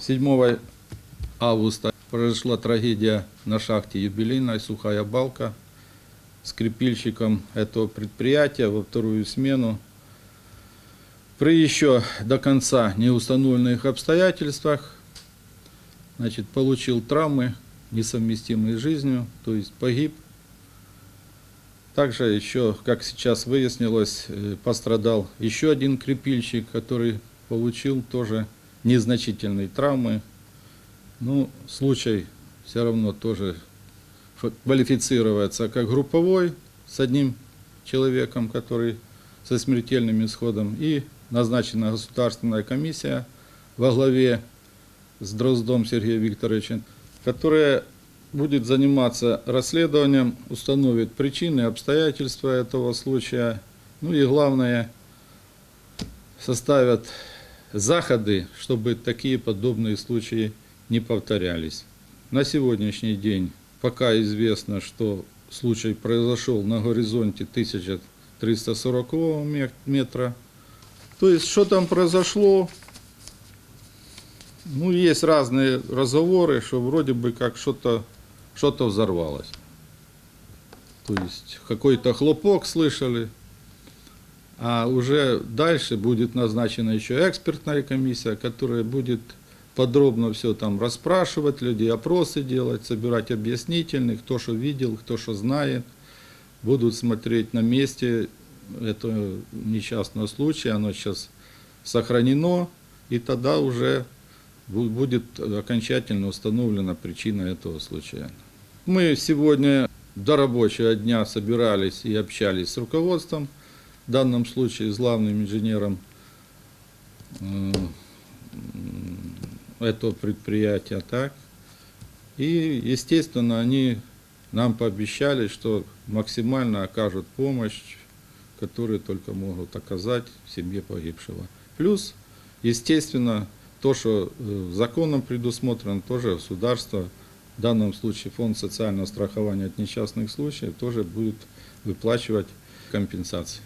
7 августа произошла трагедия на шахте юбилейная «Сухая балка» с крепильщиком этого предприятия во вторую смену. При еще до конца неустановленных обстоятельствах значит, получил травмы, несовместимые с жизнью, то есть погиб. Также еще, как сейчас выяснилось, э, пострадал еще один крепильщик, который получил тоже незначительные травмы. Ну, случай все равно тоже квалифицируется как групповой с одним человеком, который со смертельным исходом. И назначена государственная комиссия во главе с Дроздом Сергеем Викторовичем, которая будет заниматься расследованием, установит причины, обстоятельства этого случая. Ну и главное, составят заходы, чтобы такие подобные случаи не повторялись. На сегодняшний день пока известно, что случай произошел на горизонте 1340 ме- метра. То есть, что там произошло, ну, есть разные разговоры, что вроде бы как что-то что взорвалось. То есть какой-то хлопок слышали, а уже дальше будет назначена еще экспертная комиссия, которая будет подробно все там расспрашивать людей, опросы делать, собирать объяснительных, кто что видел, кто что знает. Будут смотреть на месте этого несчастного случая, оно сейчас сохранено, и тогда уже бу- будет окончательно установлена причина этого случая. Мы сегодня до рабочего дня собирались и общались с руководством, в данном случае с главным инженером э, этого предприятия, так. И, естественно, они нам пообещали, что максимально окажут помощь, которую только могут оказать семье погибшего. Плюс, естественно, то, что э, законом предусмотрено, тоже государство, в данном случае фонд социального страхования от несчастных случаев, тоже будет выплачивать компенсации.